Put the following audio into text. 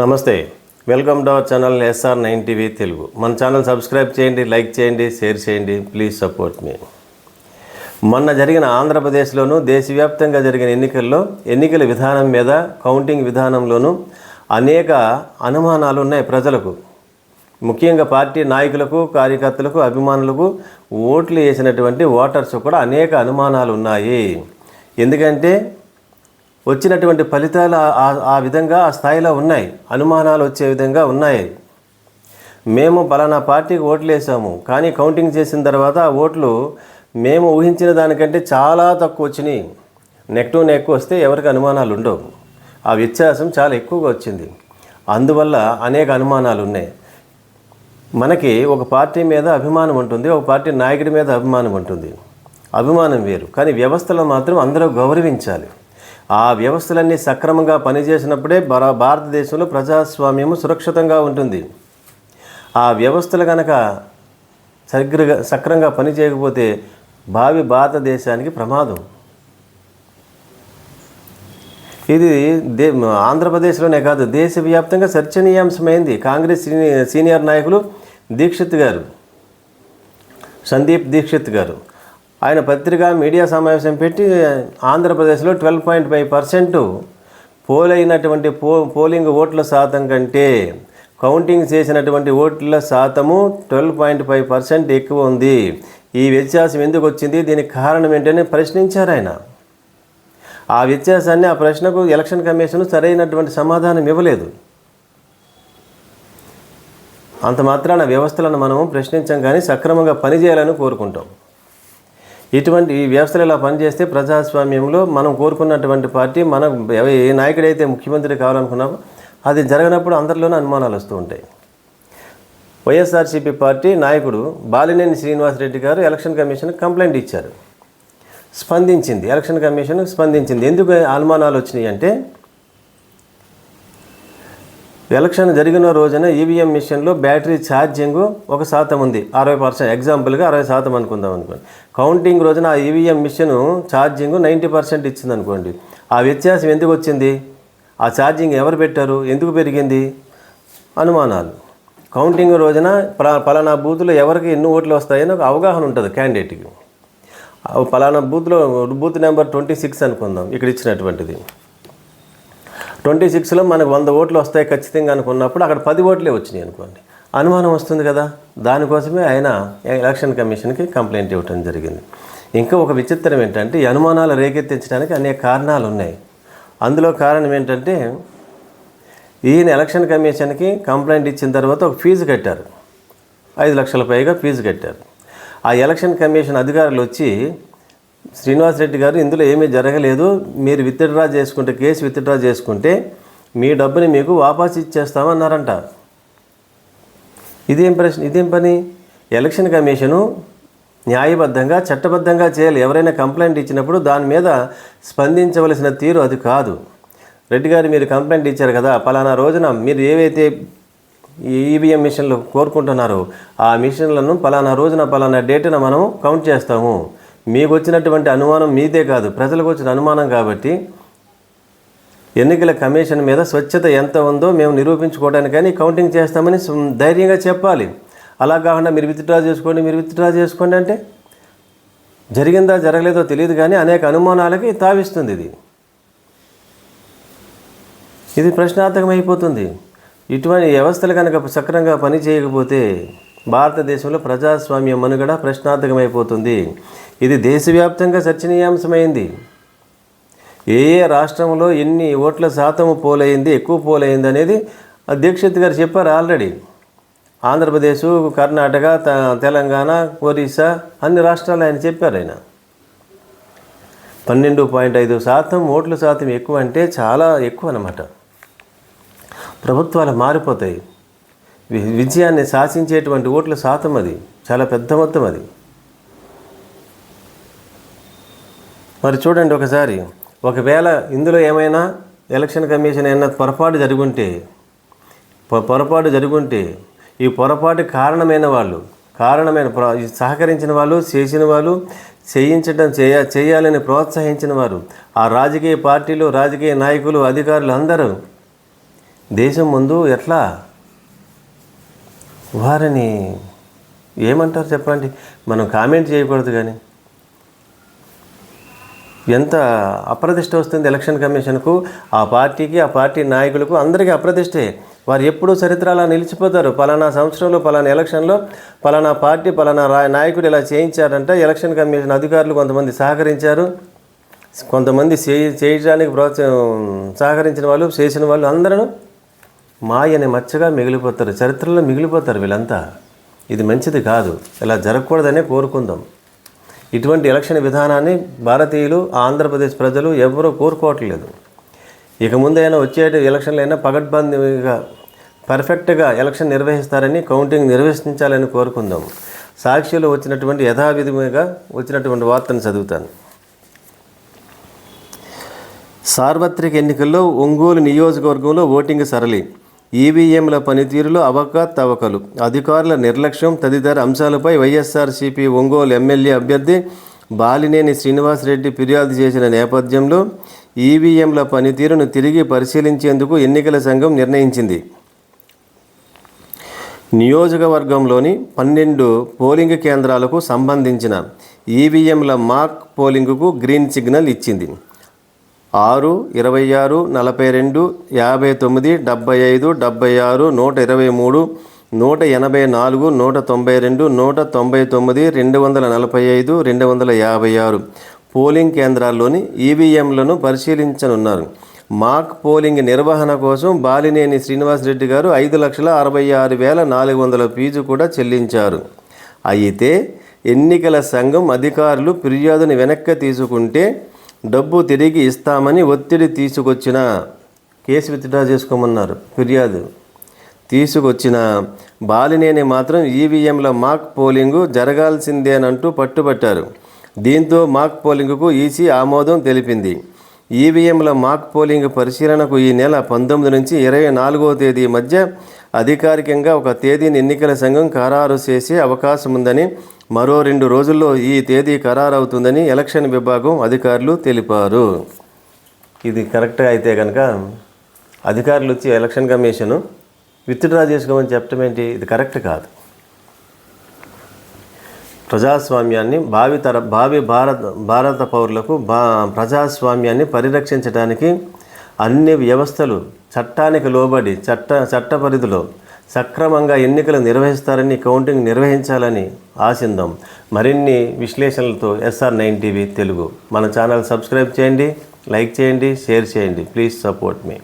నమస్తే welcome to our channel SR nine TV Telugu. మన channel subscribe చేయండి లైక్ చేయండి షేర్ చేయండి ప్లీజ్ సపోర్ట్ మీ. మొన్న జరిగిన ఆంధ్రప్రదేశ్లోనూ దేశవ్యాప్తంగా జరిగిన ఎన్నికల్లో ఎన్నికల విధానం మీద కౌంటింగ్ విధానంలోనూ అనేక అనుమానాలు ఉన్నాయి ప్రజలకు. ముఖ్యంగా పార్టీ నాయకులకు కార్యకర్తలకు అభిమానులకు ఓట్లు వేసినటువంటి ఓటర్స్ కూడా అనేక అనుమానాలు ఉన్నాయి. ఎందుకంటే వచ్చినటువంటి ఫలితాలు ఆ- ఆ- విధంగా ఆ స్థాయిలో ఉన్నాయి. అనుమానాలు వచ్చే విధంగా ఉన్నాయి. మేము పలానా పార్టీకి ఓట్లు వేసాము. కానీ కౌంటింగ్ చేసిన తర్వాత ఆ ఓట్లు మేము ఊహించిన దానికంటే చాలా తక్కువ వచ్చినాయి. నెక్ టు నెక్ వస్తే ఎవరికి అనుమానాలు ఉండవు. ఆ వ్యత్యాసం చాలా ఎక్కువగా వచ్చింది. అందువల్ల అనేక అనుమానాలు ఉన్నాయి. మనకి ఒక పార్టీ మీద అభిమానం ఉంటుంది. ఒక పార్టీ నాయకుడి మీద అభిమానం ఉంటుంది. అభిమానం వేరు. కానీ వ్యవస్థలో మాత్రం అందరూ గౌరవించాలి. ఆ వ్యవస్థలన్నీ సక్రమంగా పనిచేసినప్పుడే భార- భారతదేశంలో ప్రజాస్వామ్యము సురక్షితంగా ఉంటుంది. ఆ వ్యవస్థలు కనుక సగ్రగా సక్రంగా పనిచేయకపోతే భావి భారతదేశానికి ప్రమాదం. ఇది దే ఆంధ్రప్రదేశ్లోనే కాదు దేశవ్యాప్తంగా చర్చనీయాంశమైంది. కాంగ్రెస్ సీని- సీనియర్ నాయకులు దీక్షిత్ గారు. సందీప్ దీక్షిత్ గారు. ఆయన పత్రిక మీడియా సమావేశం పెట్టి ఆంధ్రప్రదేశ్లో ట్వెల్వ్ పాయింట్ ఫైవ్ పర్సెంట్ పోలైనటువంటి పో పోలింగ్ ఓట్ల శాతం కంటే కౌంటింగ్ చేసినటువంటి ఓట్ల శాతము ట్వెల్వ్ పాయింట్ ఫైవ్ పర్సెంట్ ఎక్కువ ఉంది. ఈ వ్యత్యాసం ఎందుకు వచ్చింది? దీనికి కారణం ఏంటని ప్రశ్నించారు ఆయన. ఆ వ్యత్యాసాన్ని ఆ ప్రశ్నకు ఎలక్షన్ కమిషన్ సరైనటువంటి సమాధానం ఇవ్వలేదు. అంత మాత్రాన వ్యవస్థలను మనము ప్రశ్నించం కానీ సక్రమంగా పనిచేయాలని కోరుకుంటాం. ఇటువంటి ఈ వ్యవస్థలు ఇలా పనిచేస్తే ప్రజాస్వామ్యంలో మనం కోరుకున్నటువంటి పార్టీ మనం ఏ నాయకుడైతే ముఖ్యమంత్రి కావాలనుకున్నామో అది జరగనప్పుడు అందరిలోనూ అనుమానాలు వస్తూ ఉంటాయి. వైఎస్ఆర్సీపీ పార్టీ నాయకుడు బాలినేని శ్రీనివాసరెడ్డి గారు ఎలక్షన్ కమిషన్కి కంప్లైంట్ ఇచ్చారు. స్పందించింది ఎలక్షన్ కమిషన్ స్పందించింది. ఎందుకు అనుమానాలు వచ్చినాయి అంటే ఎలక్షన్ జరిగిన రోజున ఈవీఎం మిషన్లో బ్యాటరీ ఛార్జింగ్ ఒక శాతం ఉంది. అరవై పర్సెంట్. ఎగ్జాంపుల్గా అరవై శాతం అనుకుందాం అనుకోండి. కౌంటింగ్ రోజున ఆ EVM machine charging ninety percent ఇచ్చింది అనుకోండి. ఆ వ్యత్యాసం ఎందుకు వచ్చింది? ఆ ఛార్జింగ్ ఎవరు పెట్టారు? ఎందుకు పెరిగింది? అనుమానాలు. కౌంటింగ్ రోజున పలా- పలానా బూత్లో ఎవరికి ఎన్ని ఓట్లు వస్తాయని ఒక అవగాహన ఉంటుంది క్యాండిడేట్కి పలానా బూత్లో బూత్ నెంబర్ ట్వంటీ సిక్స్ అనుకుందాం. ఇక్కడ ఇచ్చినటువంటిది. ట్వంటీ సిక్స్లో మనకు వంద ఓట్లు వస్తాయి ఖచ్చితంగా అనుకున్నప్పుడు అక్కడ పది ఓట్లే వచ్చినాయి అనుకోండి. అనుమానం వస్తుంది కదా. దానికోసమే ఆయన ఎలక్షన్ కమిషన్కి కంప్లైంట్ ఇవ్వటం జరిగింది. ఇంకా ఒక విచిత్రం ఏంటంటే ఈ అనుమానాలు రేకెత్తించడానికి అనేక కారణాలు ఉన్నాయి. అందులో కారణం ఏంటంటే ఈయన ఎలక్షన్ కమిషన్కి కంప్లైంట్ ఇచ్చిన తర్వాత ఒక ఫీజు కట్టారు. ఐదు లక్షల పైగా ఫీజు కట్టారు. ఆ ఎలక్షన్ కమిషన్ అధికారులు వచ్చి శ్రీనివాస్ రెడ్డి గారు ఇందులో ఏమీ జరగలేదు. మీరు విత్డ్రా చేసుకుంటే కేసు విత్డ్రా చేసుకుంటే మీ డబ్బుని మీకు వాపస్ ఇచ్చేస్తామన్నారంట. ఇదేం ప్రశ్న ఇదేం పని? ఎలక్షన్ కమిషను న్యాయబద్ధంగా చట్టబద్ధంగా చేయాలి. ఎవరైనా కంప్లైంట్ ఇచ్చినప్పుడు దాని మీద స్పందించవలసిన తీరు అది కాదు. రెడ్డి గారు మీరు కంప్లైంట్ ఇచ్చారు కదా పలానా రోజున మీరు ఏవైతే ఈ ఈవీఎం మిషన్లు కోరుకుంటున్నారో ఆ మిషన్లను పలానా రోజున పలానా డేటున మనం కౌంట్ చేస్తాము. మీకు వచ్చినటువంటి అనుమానం మీదే కాదు ప్రజలకు వచ్చిన అనుమానం కాబట్టి ఎన్నికల కమిషన్ మీద స్వచ్ఛత ఎంత ఉందో మేము నిరూపించుకోవడానికని కౌంటింగ్ చేస్తామని ధైర్యంగా చెప్పాలి. అలా కాకుండా మీరు విత్డ్రా చేసుకోండి మీరు విత్డ్రా చేసుకోండి అంటే జరిగిందా జరగలేదో తెలియదు కానీ అనేక అనుమానాలకి తావిస్తుంది ఇది. ఇది ప్రశ్నార్థకం అయిపోతుంది ఇటువంటి వ్యవస్థలు కనుక సక్రంగా పని చేయకపోతే భారతదేశంలో ప్రజాస్వామ్య మనుగడ ప్రశ్నార్థకమైపోతుంది. ఇది దేశవ్యాప్తంగా చర్చనీయాంశమైంది. ఏ ఏ రాష్ట్రంలో ఎన్ని ఓట్ల శాతం పోలైంది ఎక్కువ పోలైంది అనేది అధ్యక్షత దీక్షిత్ గారు చెప్పారు ఆల్రెడీ. ఆంధ్రప్రదేశ్ కర్ణాటక త- తెలంగాణ ఒరిస్సా అన్ని రాష్ట్రాలు ఆయన చెప్పారు ఆయన. పన్నెండు పాయింట్ ఐదు శాతం ఓట్ల శాతం ఎక్కువ అంటే చాలా ఎక్కువ అన్నమాట. ప్రభుత్వాలు మారిపోతాయి. విజయాన్ని శాసించేటువంటి ఓట్ల శాతం అది. చాలా పెద్ద మొత్తం అది. మరి చూడండి ఒకసారి ఒకవేళ ఇందులో ఏమైనా ఎలక్షన్ కమిషన్ ఏమైనా పొరపాటు జరుగుంటే పొ- పొరపాటు జరుగుంటే ఈ పొరపాటు కారణమైన వాళ్ళు కారణమైన ఈ సహకరించిన వాళ్ళు చేసిన వాళ్ళు చేయించడం చేయ చేయాలని ప్రోత్సహించిన వారు ఆ రాజకీయ పార్టీలు రాజకీయ నాయకులు అధికారులు అందరూ దేశం ముందు ఎట్లా వారిని ఏమంటారు చెప్పండి? మనం కామెంట్ చేయకూడదు కానీ. ఎంత అప్రతిష్ట వస్తుంది ఎలక్షన్ కమిషన్కు? ఆ పార్టీకి ఆ పార్టీ నాయకులకు అందరికీ అప్రతిష్టే. వారు ఎప్పుడూ చరిత్ర అలా నిలిచిపోతారు. పలానా సంవత్సరంలో పలానా ఎలక్షన్లో పలానా పార్టీ పలానా రా నాయకుడు ఇలా చేయించారంటే ఎలక్షన్ కమిషన్ అధికారులు కొంతమంది సహకరించారు. కొంతమంది చేయడానికి ప్రోత్స సహకరించిన వాళ్ళు చేసిన వాళ్ళు అందరూ మాయని మచ్చగా మిగిలిపోతారు చరిత్రలో మిగిలిపోతారు వీళ్ళంతా. ఇది మంచిది కాదు. ఇలా జరగకూడదనే కోరుకుందాం. ఇటువంటి ఎలక్షన్ విధానాన్ని భారతీయులు ఆంధ్రప్రదేశ్ ప్రజలు ఎవరూ కోరుకోవట్లేదు. ఇక ముందైనా వచ్చే ఎలక్షన్లు అయినా పగడ్బందీగా పర్ఫెక్ట్గా ఎలక్షన్ నిర్వహిస్తారని కౌంటింగ్ నిర్వహించాలని కోరుకుందాం. సాక్షిలో వచ్చినటువంటి యథావిధిగా వచ్చినటువంటి వార్తను చదువుతాను. సార్వత్రిక ఎన్నికల్లో ఒంగోలు నియోజకవర్గంలో ఓటింగ్ సరళి. ఈవీఎంల పనితీరులో అవకతవకలు. అధికారుల నిర్లక్ష్యం తదితర అంశాలపై వైఎస్ఆర్సీపీ ఒంగోలు ఎమ్మెల్యే అభ్యర్థి బాలినేని శ్రీనివాసరెడ్డి ఫిర్యాదు చేసిన నేపథ్యంలో ఈవీఎంల పనితీరును తిరిగి పరిశీలించేందుకు ఎన్నికల సంఘం నిర్ణయించింది. నియోజకవర్గంలోని పన్నెండు పోలింగ్ కేంద్రాలకు సంబంధించిన ఈవీఎంల మాక్ పోలింగ్కు గ్రీన్ సిగ్నల్ ఇచ్చింది. ఆరు ఇరవై ఆరు నలభై రెండు యాభై తొమ్మిది డెబ్బై ఐదు డెబ్బై ఆరు నూట ఇరవై మూడు నూట ఎనభై నాలుగు నూట తొంభై రెండు నూట తొంభై తొమ్మిది రెండు వందల నలభై ఐదు రెండు వందల యాభై ఆరు. పోలింగ్ కేంద్రాల్లోని ఈవీఎంలను పరిశీలించనున్నారు. మాక్ పోలింగ్ నిర్వహణ కోసం బాలినేని శ్రీనివాసరెడ్డి గారు ఐదు లక్షల అరవై ఆరు వేల నాలుగు వందల ఫీజు కూడా చెల్లించారు. అయితే ఎన్నికల సంఘం అధికారులు ఫిర్యాదుని వెనక్కి తీసుకుంటే డబ్బు తిరిగి ఇస్తామని ఒత్తిడి తీసుకొచ్చిన కేసు విత్డ్రా చేసుకోమన్నారు ఫిర్యాదు. తీసుకొచ్చిన బాలినేని మాత్రం ఈవీఎంల మాక్ పోలింగు జరగాల్సిందేనంటూ పట్టుబట్టారు. దీంతో మాక్ పోలింగుకు ఈసీ ఆమోదం తెలిపింది. ఈవీఎంల మాక్ పోలింగ్ పరిశీలనకు ఈ నెల పంతొమ్మిది నుంచి ఇరవై నాలుగో తేదీ మధ్య అధికారికంగా ఒక తేదీని ఎన్నికల సంఘం ఖరారు చేసే అవకాశం ఉందని మరో రెండు రోజుల్లో ఈ తేదీ ఖరారవుతుందని ఎలక్షన్ విభాగం అధికారులు తెలిపారు. ఇది కరెక్ట్గా అయితే కనుక అధికారులు వచ్చి ఎలక్షన్ కమిషను విత్డ్రా చేసుకోమని చెప్పడం ఏంటి? ఇది కరెక్ట్ కాదు. ప్రజాస్వామ్యాన్ని భావి తర భావి భారత భారత పౌరులకు బా ప్రజాస్వామ్యాన్ని పరిరక్షించడానికి అన్ని వ్యవస్థలు చట్టానికి లోబడి చట్ట చట్ట పరిధిలో సక్రమంగా ఎన్నికలు నిర్వహిస్తారని కౌంటింగ్ నిర్వహించాలని ఆశిందాం. మరిన్ని విశ్లేషణలతో ఎస్ఆర్ నైన్ టీవీ తెలుగు. మన ఛానల్ సబ్స్క్రైబ్ చేయండి లైక్ చేయండి షేర్ చేయండి. Please support me.